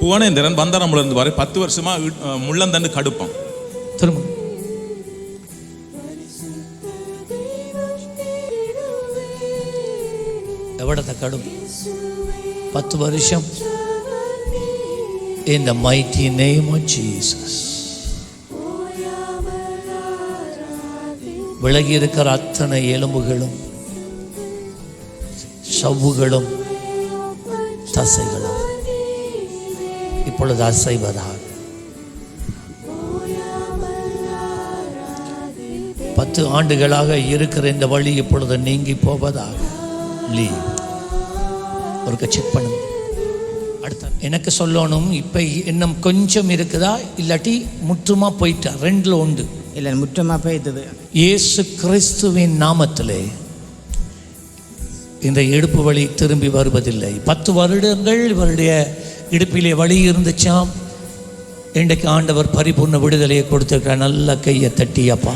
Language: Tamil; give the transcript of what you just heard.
புவனேந்திரன் பந்தாரம்ல இருந்து வரை பத்து வருஷமா முள்ளந்தண்டு கடுப்பான் சொல்லுங்க. எவ்வளோத்த கடும்? பத்து வருஷம். In the mighty name of Jesus. விலகி இருக்கிற அத்தனை எலும்புகளும் சவ்வுகளும் தசைகளும். இப்பொழுது அசைவதாக பத்து ஆண்டுகளாக இருக்கிற இந்த வழி இப்பொழுது நீங்கி போவதாக. ஒரு செக் பண்ணுங்க. அடுத்த எனக்கு சொல்லணும் இப்போ இன்னும் கொஞ்சம் இருக்குதா? இல்லாட்டி முற்றுமா போயிட்டா? ரெண்டில் உண்டு. இல்லை முற்றமாக போய்த்தது இயேசு கிறிஸ்துவின் நாமத்திலே இந்த இடுப்பு வலி திரும்பி வருவதில்லை. பத்து வருடங்கள் இவருடைய இடுப்பிலே வழி இருந்துச்சாம்? இன்றைக்கு ஆண்டவர் பரிபூர்ண விடுதலையை கொடுத்துருக்கிறார். நல்ல கையை தட்டியப்பா.